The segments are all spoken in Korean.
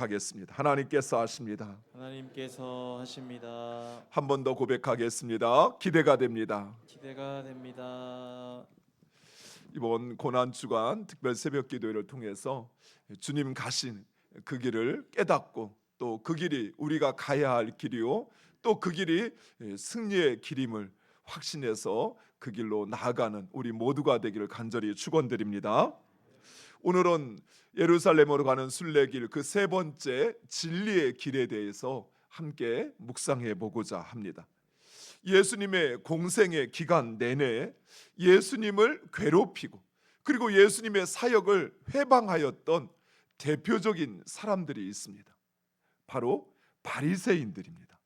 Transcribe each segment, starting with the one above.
고백하겠습니다. 하나님께서 하십니다. 하나님께서 하십니다. 한 번 더 고백하겠습니다. 기대가 됩니다. 기대가 됩니다. 이번 고난 주간 특별 새벽 기도회를 통해서 주님 가신 그 길을 깨닫고 또 그 길이 우리가 가야 할 길이요 또 그 길이 승리의 길임을 확신해서 그 길로 나아가는 우리 모두가 되기를 간절히 축원드립니다. 오늘은 예루살렘으로 가는 순례길 그 세 번째 진리의 길에 대해서 함께 묵상해 보고자 합니다. 예수님의 공생의 기간 내내 예수님을 괴롭히고 그리고 예수님의 사역을 회방하였던 대표적인 사람들이 있습니다. 바로 바리새인들입니다.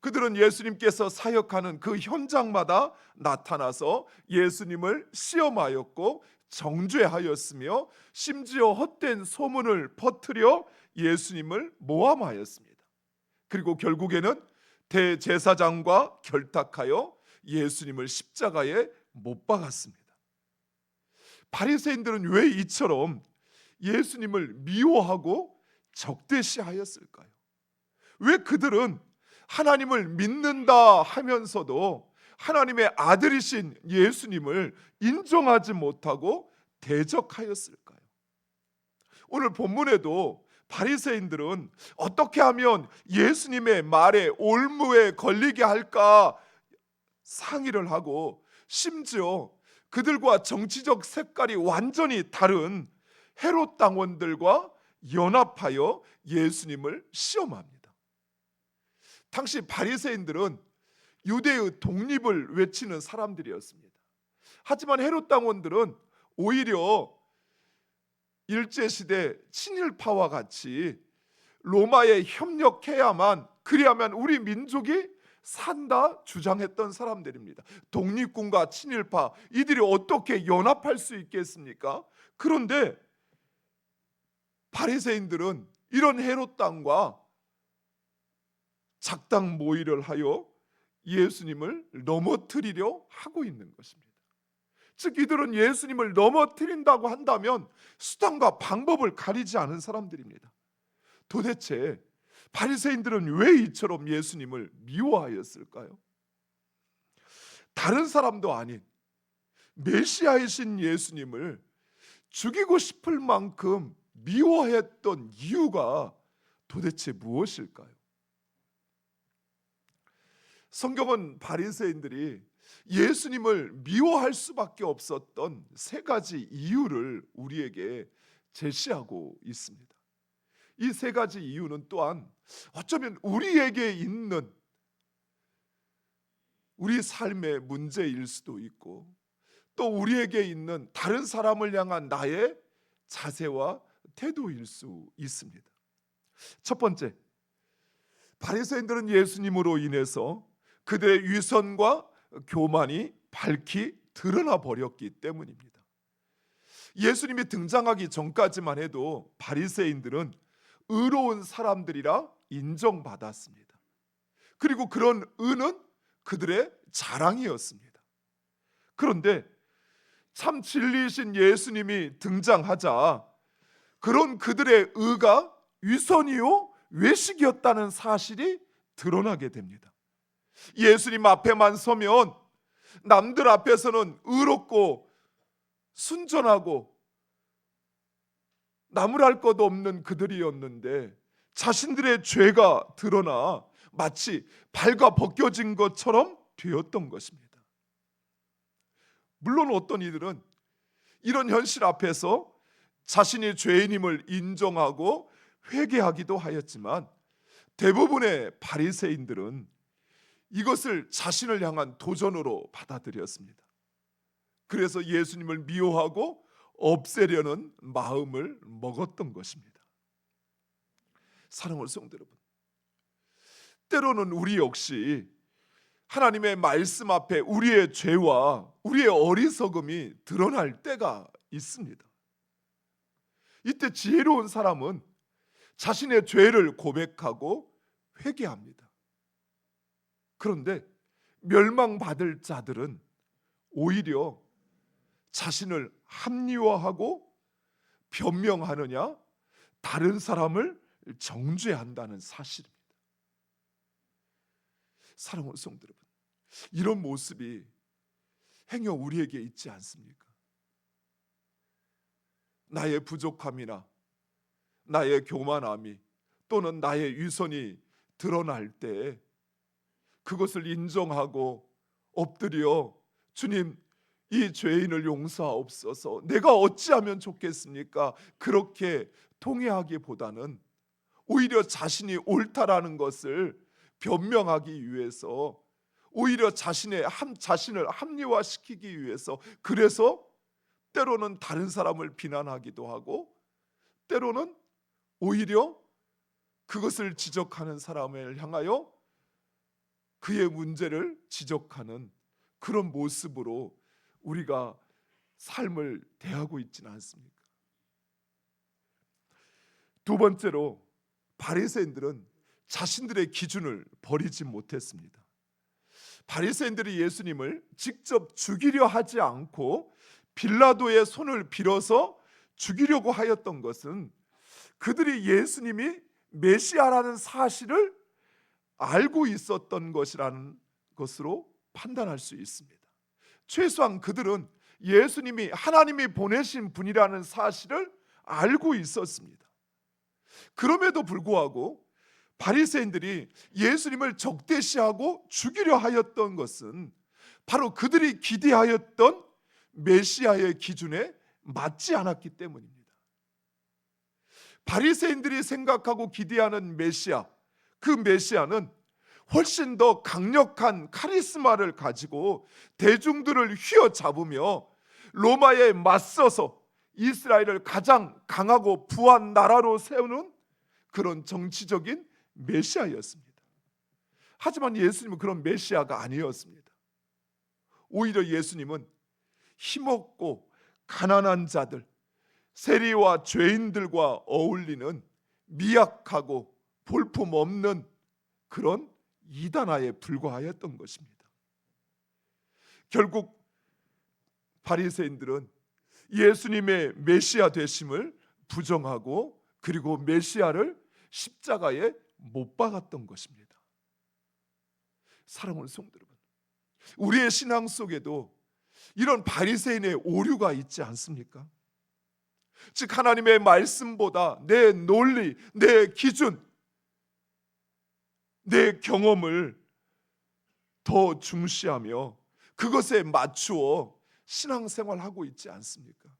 그들은 예수님께서 사역하는 그 현장마다 나타나서 예수님을 시험하였고 정죄하였으며 심지어 헛된 소문을 퍼뜨려 예수님을 모함하였습니다. 그리고 결국에는 대제사장과 결탁하여 예수님을 십자가에 못 박았습니다. 바리새인들은 왜 이처럼 예수님을 미워하고 적대시하였을까요? 왜 그들은 하나님을 믿는다 하면서도 하나님의 아들이신 예수님을 인정하지 못하고 대적하였을까요? 오늘 본문에도 바리새인들은 어떻게 하면 예수님의 말에 올무에 걸리게 할까 상의를 하고 심지어 그들과 정치적 색깔이 완전히 다른 헤롯 당원들과 연합하여 예수님을 시험합니다. 당시 바리새인들은 유대의 독립을 외치는 사람들이었습니다. 하지만 헤롯 당원들은 오히려 일제 시대 친일파와 같이 로마에 협력해야만 그래야만 우리 민족이 산다 주장했던 사람들입니다. 독립군과 친일파 이들이 어떻게 연합할 수 있겠습니까? 그런데 바리새인들은 이런 헤롯 당과 작당 모의를 하여 예수님을 넘어뜨리려 하고 있는 것입니다. 즉 이들은 예수님을 넘어뜨린다고 한다면 수단과 방법을 가리지 않은 사람들입니다. 도대체 바리새인들은 왜 이처럼 예수님을 미워하였을까요? 다른 사람도 아닌 메시아이신 예수님을 죽이고 싶을 만큼 미워했던 이유가 도대체 무엇일까요? 성경은 바리새인들이 예수님을 미워할 수밖에 없었던 세 가지 이유를 우리에게 제시하고 있습니다. 이 세 가지 이유는 또한 어쩌면 우리에게 있는 우리 삶의 문제일 수도 있고 또 우리에게 있는 다른 사람을 향한 나의 자세와 태도일 수 있습니다. 첫 번째, 바리새인들은 예수님으로 인해서 그들의 위선과 교만이 밝히 드러나 버렸기 때문입니다. 예수님이 등장하기 전까지만 해도 바리새인들은 의로운 사람들이라 인정받았습니다. 그리고 그런 의는 그들의 자랑이었습니다. 그런데 참 진리이신 예수님이 등장하자 그런 그들의 의가 위선이요 외식이었다는 사실이 드러나게 됩니다. 예수님 앞에만 서면 남들 앞에서는 의롭고 순전하고 나무랄 것 없는 그들이었는데 자신들의 죄가 드러나 마치 발가 벗겨진 것처럼 되었던 것입니다. 물론 어떤 이들은 이런 현실 앞에서 자신이 죄인임을 인정하고 회개하기도 하였지만 대부분의 바리새인들은 이것을 자신을 향한 도전으로 받아들였습니다. 그래서 예수님을 미워하고 없애려는 마음을 먹었던 것입니다. 사랑하는 성도 여러분, 때로는 우리 역시 하나님의 말씀 앞에 우리의 죄와 우리의 어리석음이 드러날 때가 있습니다. 이때 지혜로운 사람은 자신의 죄를 고백하고 회개합니다. 그런데 멸망받을 자들은 오히려 자신을 합리화하고 변명하느냐 다른 사람을 정죄한다는 사실입니다. 사랑하는 성도 여러분, 이런 모습이 행여 우리에게 있지 않습니까? 나의 부족함이나 나의 교만함이 또는 나의 위선이 드러날 때 그것을 인정하고 엎드려 주님 이 죄인을 용서하옵소서. 내가 어찌하면 좋겠습니까? 그렇게 통회하기보다는 오히려 자신이 옳다라는 것을 변명하기 위해서 오히려 자신의 함 자신을 합리화시키기 위해서 그래서 때로는 다른 사람을 비난하기도 하고 때로는 오히려 그것을 지적하는 사람을 향하여 그의 문제를 지적하는 그런 모습으로 우리가 삶을 대하고 있지는 않습니까? 두 번째로 바리새인들은 자신들의 기준을 버리지 못했습니다. 바리새인들이 예수님을 직접 죽이려 하지 않고 빌라도의 손을 빌어서 죽이려고 하였던 것은 그들이 예수님이 메시아라는 사실을 알고 있었던 것이라는 것으로 판단할 수 있습니다. 최소한 그들은 예수님이 하나님이 보내신 분이라는 사실을 알고 있었습니다. 그럼에도 불구하고 바리새인들이 예수님을 적대시하고 죽이려 하였던 것은 바로 그들이 기대하였던 메시아의 기준에 맞지 않았기 때문입니다. 바리새인들이 생각하고 기대하는 메시아, 그 메시아는 훨씬 더 강력한 카리스마를 가지고 대중들을 휘어잡으며 로마에 맞서서 이스라엘을 가장 강하고 부한 나라로 세우는 그런 정치적인 메시아였습니다. 하지만 예수님은 그런 메시아가 아니었습니다. 오히려 예수님은 힘없고 가난한 자들, 세리와 죄인들과 어울리는 미약하고 볼품 없는 그런 이단아에 불과하였던 것입니다. 결국 바리새인들은 예수님의 메시아 되심을 부정하고 그리고 메시아를 십자가에 못 박았던 것입니다. 사랑하는 성도 여러분, 우리의 신앙 속에도 이런 바리새인의 오류가 있지 않습니까? 즉 하나님의 말씀보다 내 논리, 내 기준, 내 경험을 더 중시하며 그것에 맞추어 신앙생활하고 있지 않습니까?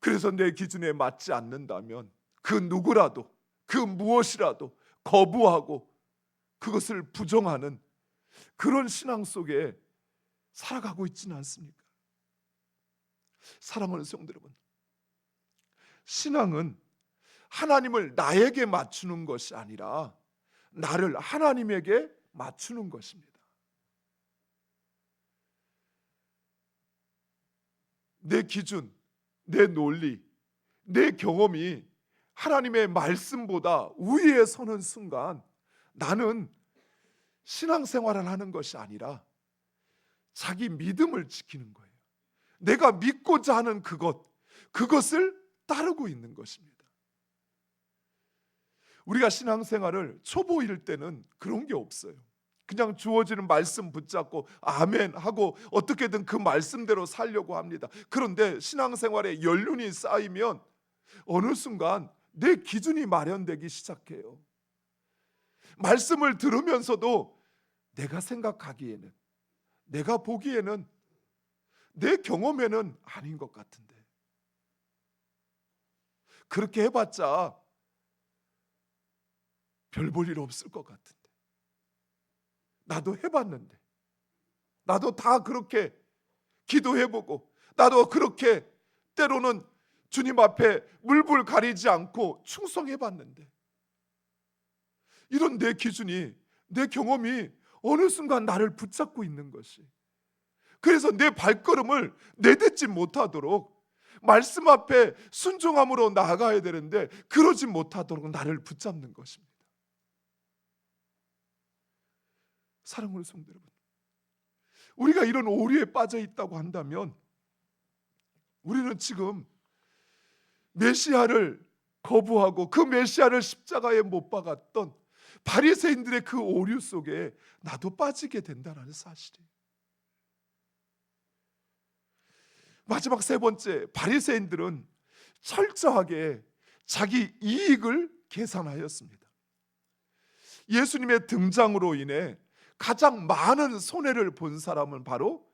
그래서 내 기준에 맞지 않는다면 그 누구라도 그 무엇이라도 거부하고 그것을 부정하는 그런 신앙 속에 살아가고 있지는 않습니까? 사랑하는 성도 여러분, 신앙은 하나님을 나에게 맞추는 것이 아니라 나를 하나님에게 맞추는 것입니다. 내 기준, 내 논리, 내 경험이 하나님의 말씀보다 우위에 서는 순간 나는 신앙생활을 하는 것이 아니라 자기 믿음을 지키는 거예요. 내가 믿고자 하는 그것, 그것을 따르고 있는 것입니다. 우리가 신앙생활을 초보일 때는 그런 게 없어요. 그냥 주어지는 말씀 붙잡고 아멘 하고 어떻게든 그 말씀대로 살려고 합니다. 그런데 신앙생활에 연륜이 쌓이면 어느 순간 내 기준이 마련되기 시작해요. 말씀을 들으면서도 내가 생각하기에는 내가 보기에는 내 경험에는 아닌 것 같은데 그렇게 해봤자 별 볼 일 없을 것 같은데. 나도 해봤는데. 나도 다 그렇게 기도해보고 나도 그렇게 때로는 주님 앞에 물불 가리지 않고 충성해봤는데. 이런 내 기준이 내 경험이 어느 순간 나를 붙잡고 있는 것이. 그래서 내 발걸음을 내딛지 못하도록 말씀 앞에 순종함으로 나아가야 되는데 그러지 못하도록 나를 붙잡는 것입니다. 사랑하는 성도 여러분, 우리가 이런 오류에 빠져 있다고 한다면 우리는 지금 메시아를 거부하고 그 메시아를 십자가에 못 박았던 바리새인들의 그 오류 속에 나도 빠지게 된다는 사실이에요. 마지막 세 번째 바리새인들은 철저하게 자기 이익을 계산하였습니다. 예수님의 등장으로 인해 가장 많은 손해를 본 사람은 바로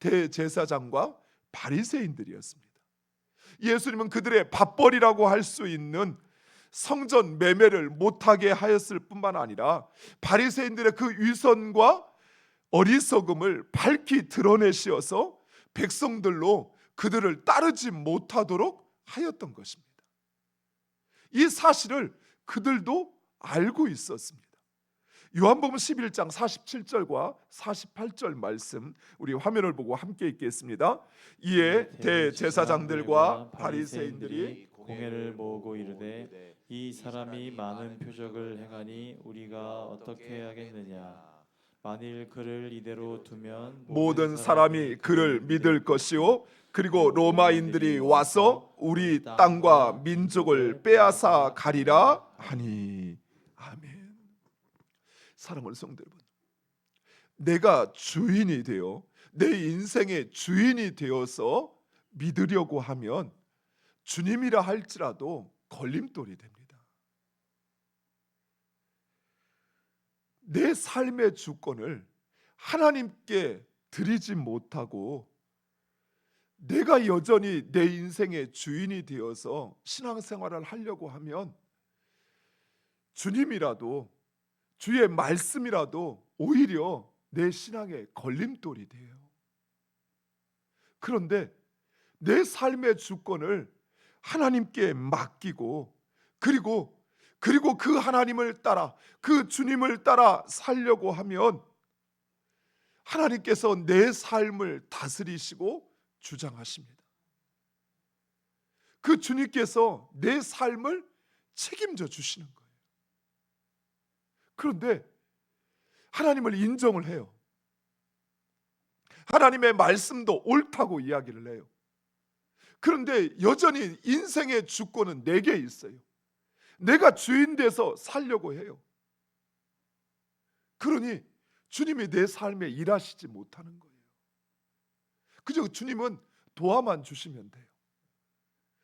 대제사장과 바리새인들이었습니다. 예수님은 그들의 밥벌이라고 할 수 있는 성전 매매를 못하게 하였을 뿐만 아니라 바리새인들의 그 위선과 어리석음을 밝히 드러내시어서 백성들로 그들을 따르지 못하도록 하였던 것입니다. 이 사실을 그들도 알고 있었습니다. 요한복음 11장 47절과 48절 말씀 우리 화면을 보고 함께 읽겠습니다. 이에 대제사장들과 바리새인들이 공회를 모으고 이르되 이 사람이 많은 표적을 행하니 우리가 어떻게 하겠느냐 만일 그를 이대로 두면 모든 사람이 그를 믿을 것이요 그리고 로마인들이 와서 우리 땅과 민족을 빼앗아 가리라 하니 아멘. 사랑하는 성도 여러분, 내가 주인이 되어 내 인생의 주인이 되어서 믿으려고 하면 주님이라 할지라도 걸림돌이 됩니다. 내 삶의 주권을 하나님께 드리지 못하고 내가 여전히 내 인생의 주인이 되어서 신앙생활을 하려고 하면 주님이라도 주의 말씀이라도 오히려 내 신앙의 걸림돌이 돼요. 그런데 내 삶의 주권을 하나님께 맡기고 그리고 그리고 그 하나님을 따라 그 주님을 따라 살려고 하면 하나님께서 내 삶을 다스리시고 주장하십니다. 그 주님께서 내 삶을 책임져 주시는 거예요. 그런데 하나님을 인정을 해요. 하나님의 말씀도 옳다고 이야기를 해요. 그런데 여전히 인생의 주권은 내게 있어요. 내가 주인 돼서 살려고 해요. 그러니 주님이 내 삶에 일하시지 못하는 거예요. 그저 주님은 도와만 주시면 돼요.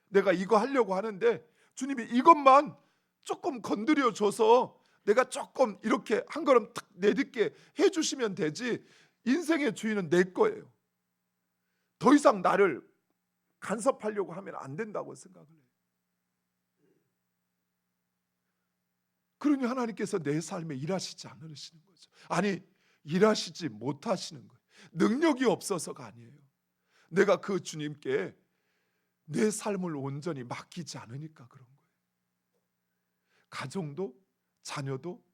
내가 이거 하려고 하는데 주님이 이것만 조금 건드려 줘서 내가 조금 이렇게 한 걸음 탁 내딛게 해 주시면 되지. 인생의 주인은 내 거예요. 더 이상 나를 간섭하려고 하면 안 된다고 생각을 해요. 그러니 하나님께서 내 삶에 일하시지 않으시는 거죠. 아니, 일하시지 못하시는 거예요. 능력이 없어서가 아니에요. 내가 그 주님께 내 삶을 온전히 맡기지 않으니까 그런 거예요. 가정도 자녀도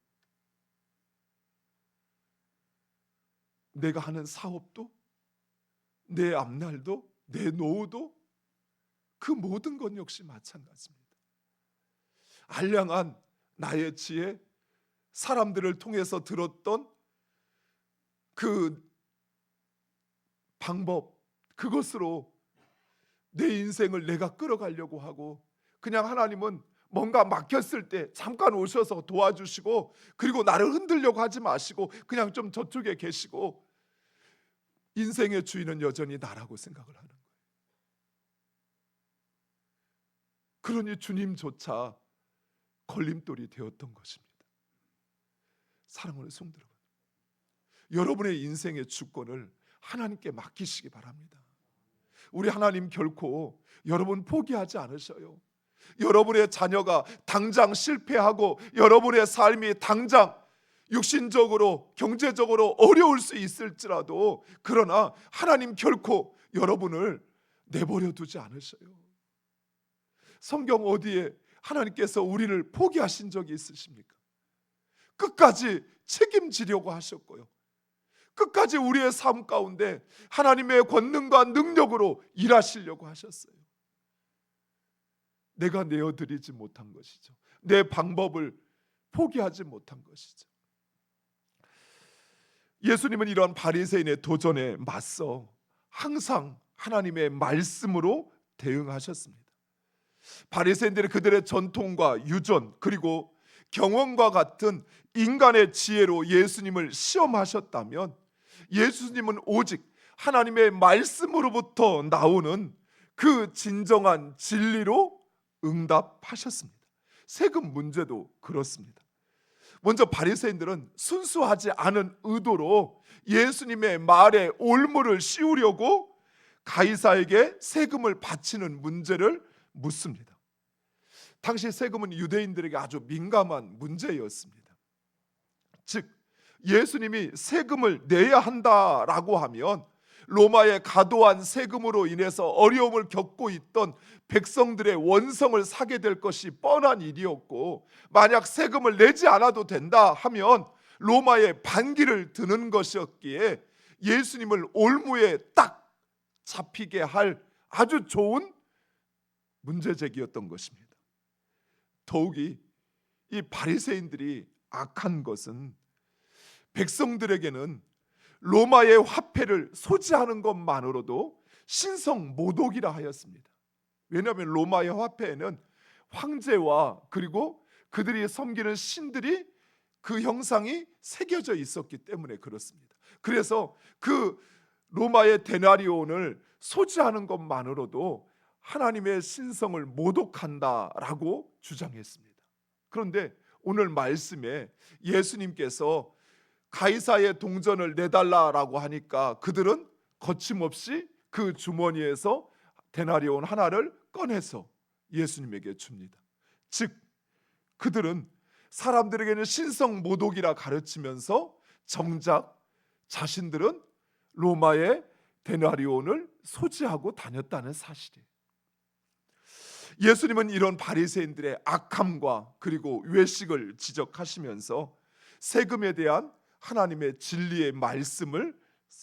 내가 하는 사업도 내 앞날도 내 노후도 그 모든 것 역시 마찬가지입니다. 알량한 나의 지혜, 사람들을 통해서 들었던 그 방법, 그것으로 내 인생을 내가 끌어가려고 하고 그냥 하나님은 뭔가 막혔을 때 잠깐 오셔서 도와주시고 그리고 나를 흔들려고 하지 마시고 그냥 좀 저쪽에 계시고 인생의 주인은 여전히 나라고 생각을 하는 거예요. 그러니 주님조차 걸림돌이 되었던 것입니다. 사랑하는 성도 여러분, 여러분의 인생의 주권을 하나님께 맡기시기 바랍니다. 우리 하나님 결코 여러분 포기하지 않으셔요. 여러분의 자녀가 당장 실패하고 여러분의 삶이 당장 육신적으로 경제적으로 어려울 수 있을지라도 그러나 하나님 결코 여러분을 내버려 두지 않으셔요. 성경 어디에 하나님께서 우리를 포기하신 적이 있으십니까? 끝까지 책임지려고 하셨고요. 끝까지 우리의 삶 가운데 하나님의 권능과 능력으로 일하시려고 하셨어요. 내가 내어드리지 못한 것이죠. 내 방법을 포기하지 못한 것이죠. 예수님은 이러한 바리새인의 도전에 맞서 항상 하나님의 말씀으로 대응하셨습니다. 바리새인들이 그들의 전통과 유전 그리고 경험과 같은 인간의 지혜로 예수님을 시험하셨다면 예수님은 오직 하나님의 말씀으로부터 나오는 그 진정한 진리로 응답하셨습니다. 세금 문제도 그렇습니다. 먼저 바리새인들은 순수하지 않은 의도로 예수님의 말에 올무를 씌우려고 가이사에게 세금을 바치는 문제를 묻습니다. 당시 세금은 유대인들에게 아주 민감한 문제였습니다. 즉 예수님이 세금을 내야 한다라고 하면 로마의 과도한 세금으로 인해서 어려움을 겪고 있던 백성들의 원성을 사게 될 것이 뻔한 일이었고 만약 세금을 내지 않아도 된다 하면 로마의 반기를 드는 것이었기에 예수님을 올무에 딱 잡히게 할 아주 좋은 문제 제기였던 것입니다. 더욱이 이 바리새인들이 악한 것은 백성들에게는 로마의 화폐를 소지하는 것만으로도 신성 모독이라 하였습니다. 왜냐하면 로마의 화폐에는 황제와 그리고 그들이 섬기는 신들이 그 형상이 새겨져 있었기 때문에 그렇습니다. 그래서 그 로마의 데나리온을 소지하는 것만으로도 하나님의 신성을 모독한다라고 주장했습니다. 그런데 오늘 말씀에 예수님께서 가이사의 동전을 내달라라고 하니까 그들은 거침없이 그 주머니에서 데나리온 하나를 꺼내서 예수님에게 줍니다. 즉 그들은 사람들에게는 신성 모독이라 가르치면서 정작 자신들은 로마의 데나리온을 소지하고 다녔다는 사실이에요. 예수님은 이런 바리새인들의 악함과 그리고 외식을 지적하시면서 세금에 대한 하나님의 진리의 말씀을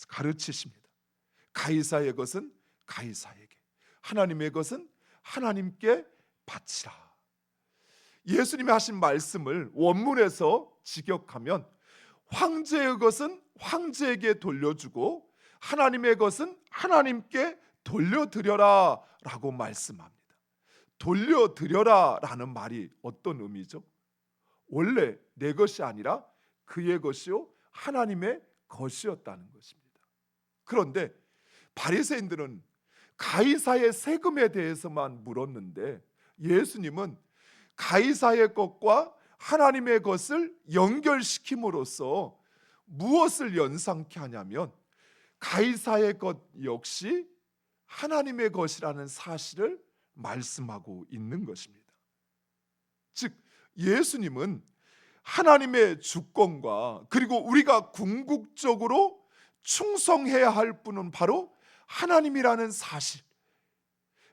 가르치십니다. 가이사의 것은 가이사에게, 하나님의 것은 하나님께 바치라. 예수님이 하신 말씀을 원문에서 직역하면 황제의 것은 황제에게 돌려주고 하나님의 것은 하나님께 돌려드려라라고 말씀합니다. 돌려드려라라는 말이 어떤 의미죠? 원래 내 것이 아니라 그의 것이요 하나님의 것이었다는 것입니다. 그런데 바리새인들은 가이사의 세금에 대해서만 물었는데 예수님은 가이사의 것과 하나님의 것을 연결시킴으로써 무엇을 연상케 하냐면 가이사의 것 역시 하나님의 것이라는 사실을 말씀하고 있는 것입니다. 즉 예수님은 하나님의 주권과 그리고 우리가 궁극적으로 충성해야 할 분은 바로 하나님이라는 사실.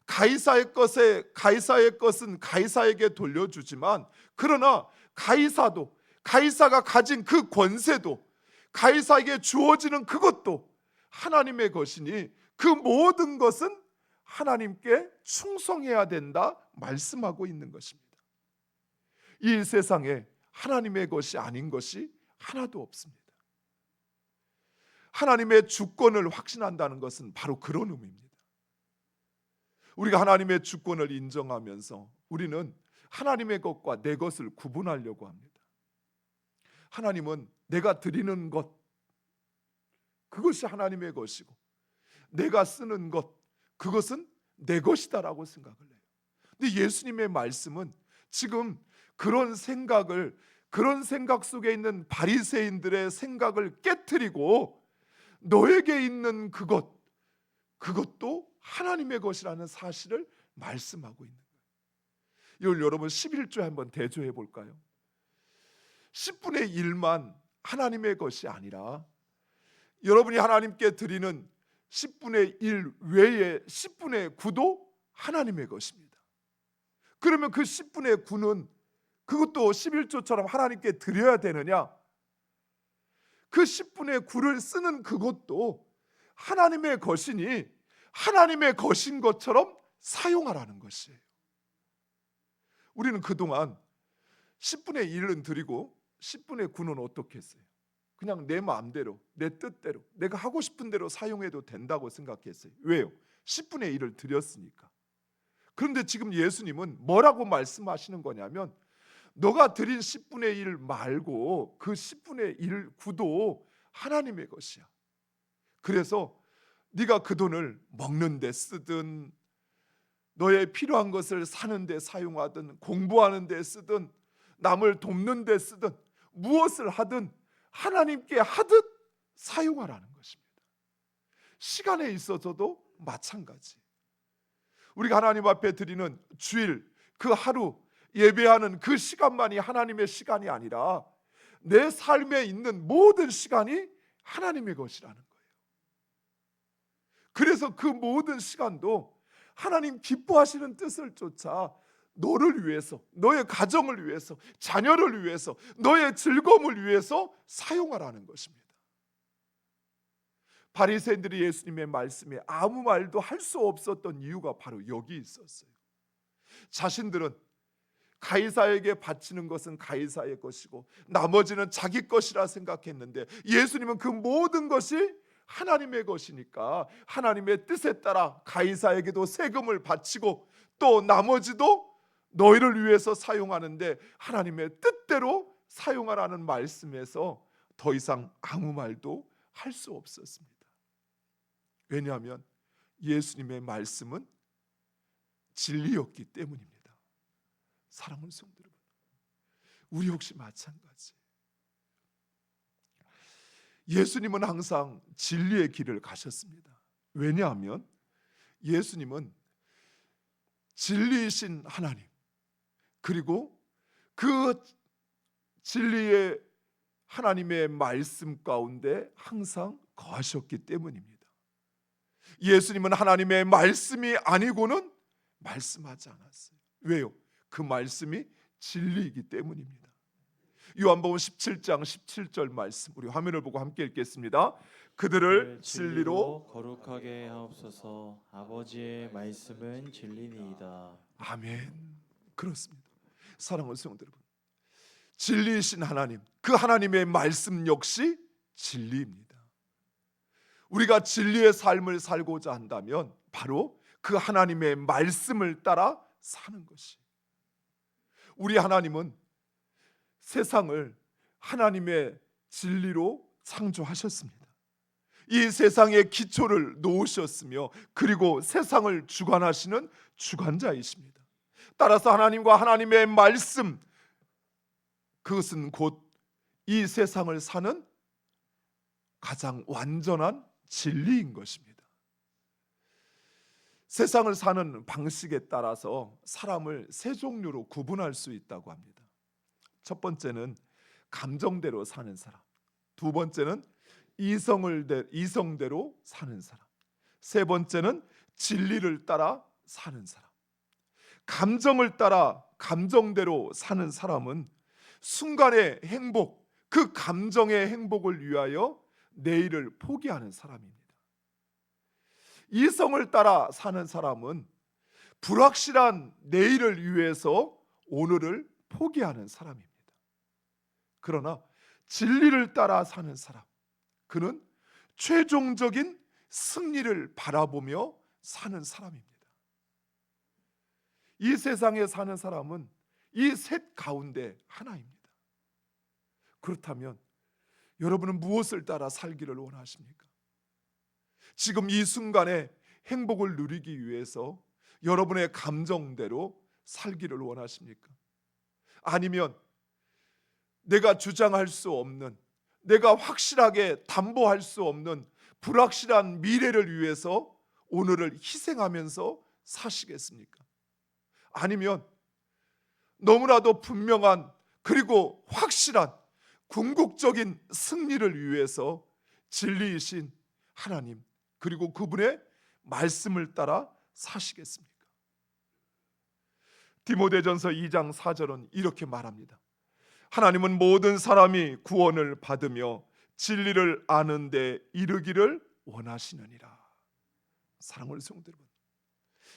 가이사의 것에 가이사의 것은 가이사에게 돌려주지만 그러나 가이사도 가이사가 가진 그 권세도 가이사에게 주어지는 그것도 하나님의 것이니 그 모든 것은 하나님께 충성해야 된다 말씀하고 있는 것입니다. 이 세상에 하나님의 것이 아닌 것이 하나도 없습니다. 하나님의 주권을 확신한다는 것은 바로 그런 의미입니다. 우리가 하나님의 주권을 인정하면서 우리는 하나님의 것과 내 것을 구분하려고 합니다. 하나님은 내가 드리는 것 그것이 하나님의 것이고 내가 쓰는 것 그것은 내 것이다라고 생각을 해요. 근데 예수님의 말씀은 지금 그런 생각을 그런 생각 속에 있는 바리새인들의 생각을 깨뜨리고 너에게 있는 그것 그것도 하나님의 것이라는 사실을 말씀하고 있는 거예요. 이걸 여러분 11조에 한번 대조해 볼까요? 10분의 1만 하나님의 것이 아니라 여러분이 하나님께 드리는 10분의 1 외에 10분의 9도 하나님의 것입니다. 그러면 그 10분의 9는 그것도 11조처럼 하나님께 드려야 되느냐? 그 10분의 9를 쓰는 그것도 하나님의 것이니 하나님의 것인 것처럼 사용하라는 것이에요. 우리는 그동안 10분의 1은 드리고 10분의 9는 어떻게 했어요? 그냥 내 마음대로, 내 뜻대로, 내가 하고 싶은 대로 사용해도 된다고 생각했어요. 왜요? 10분의 1을 드렸으니까. 그런데 지금 예수님은 뭐라고 말씀하시는 거냐면 너가 드린 10분의 1 말고 그 10분의 1 구도 하나님의 것이야. 그래서 네가 그 돈을 먹는 데 쓰든 너의 필요한 것을 사는 데 사용하든 공부하는 데 쓰든 남을 돕는 데 쓰든 무엇을 하든 하나님께 하듯 사용하라는 것입니다. 시간에 있어서도 마찬가지. 우리가 하나님 앞에 드리는 주일 그 하루 예배하는 그 시간만이 하나님의 시간이 아니라 내 삶에 있는 모든 시간이 하나님의 것이라는 거예요. 그래서 그 모든 시간도 하나님 기뻐하시는 뜻을 쫓아 너를 위해서, 너의 가정을 위해서, 자녀를 위해서, 너의 즐거움을 위해서 사용하라는 것입니다. 바리새인들이 예수님의 말씀에 아무 말도 할 수 없었던 이유가 바로 여기 있었어요. 자신들은 가이사에게 바치는 것은 가이사의 것이고 나머지는 자기 것이라 생각했는데 예수님은 그 모든 것이 하나님의 것이니까 하나님의 뜻에 따라 가이사에게도 세금을 바치고 또 나머지도 너희를 위해서 사용하는데 하나님의 뜻대로 사용하라는 말씀에서 더 이상 아무 말도 할 수 없었습니다. 왜냐하면 예수님의 말씀은 진리였기 때문입니다. 사랑하는 성도 여러분, 우리 혹시 마찬가지? 예수님은 항상 진리의 길을 가셨습니다. 왜냐하면 예수님은 진리이신 하나님 그리고 그 진리의 하나님의 말씀 가운데 항상 거하셨기 때문입니다. 예수님은 하나님의 말씀이 아니고는 말씀하지 않았어요. 왜요? 그 말씀이 진리이기 때문입니다. 요한복음 17장 17절 말씀 우리 화면을 보고 함께 읽겠습니다. 그들을 진리로 거룩하게 하옵소서. 아버지의 말씀은 진리니이다. 아멘. 그렇습니다. 사랑하는 성도 여러분. 진리이신 하나님, 그 하나님의 말씀 역시 진리입니다. 우리가 진리의 삶을 살고자 한다면 바로 그 하나님의 말씀을 따라 사는 것이. 우리 하나님은 세상을 하나님의 진리로 창조하셨습니다. 이 세상의 기초를 놓으셨으며 그리고 세상을 주관하시는 주관자이십니다. 따라서 하나님과 하나님의 말씀 그것은 곧 이 세상을 사는 가장 완전한 진리인 것입니다. 세상을 사는 방식에 따라서 사람을 세 종류로 구분할 수 있다고 합니다. 첫 번째는 감정대로 사는 사람. 두 번째는 이성을 대, 이성대로 사는 사람. 세 번째는 진리를 따라 사는 사람. 감정을 따라 감정대로 사는 사람은 순간의 행복, 그 감정의 행복을 위하여 내일을 포기하는 사람입니다. 이성을 따라 사는 사람은 불확실한 내일을 위해서 오늘을 포기하는 사람입니다. 그러나 진리를 따라 사는 사람, 그는 최종적인 승리를 바라보며 사는 사람입니다. 이 세상에 사는 사람은 이 셋 가운데 하나입니다. 그렇다면 여러분은 무엇을 따라 살기를 원하십니까? 지금 이 순간에 행복을 누리기 위해서 여러분의 감정대로 살기를 원하십니까? 아니면 내가 주장할 수 없는 내가 확실하게 담보할 수 없는 불확실한 미래를 위해서 오늘을 희생하면서 사시겠습니까? 아니면 너무나도 분명한 그리고 확실한 궁극적인 승리를 위해서 진리이신 하나님 그리고 그분의 말씀을 따라 사시겠습니까? 디모데전서 2장 4절은 이렇게 말합니다. 하나님은 모든 사람이 구원을 받으며 진리를 아는데 이르기를 원하시느니라. 사랑하는 성도 여러분,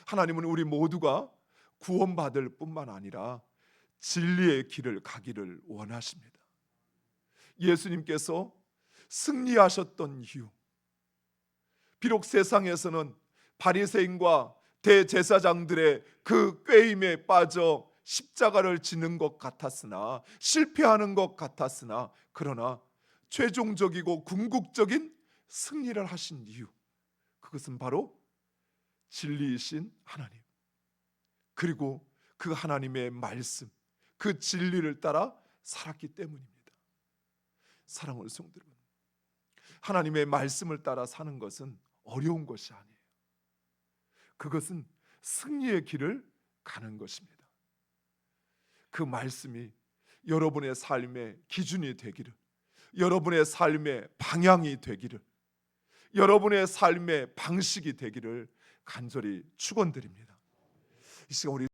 하나님은 우리 모두가 구원받을 뿐만 아니라 진리의 길을 가기를 원하십니다. 예수님께서 승리하셨던 이유, 비록 세상에서는 바리새인과 대제사장들의 그 꾀임에 빠져 십자가를 지는 것 같았으나 실패하는 것 같았으나 그러나 최종적이고 궁극적인 승리를 하신 이유 그것은 바로 진리이신 하나님 그리고 그 하나님의 말씀 그 진리를 따라 살았기 때문입니다. 사랑하는 여러분 하나님의 말씀을 따라 사는 것은 어려운 것이 아니에요. 그것은 승리의 길을 가는 것입니다. 그 말씀이 여러분의 삶의 기준이 되기를, 여러분의 삶의 방향이 되기를, 여러분의 삶의 방식이 되기를 간절히 축원드립니다. 이 시간 우리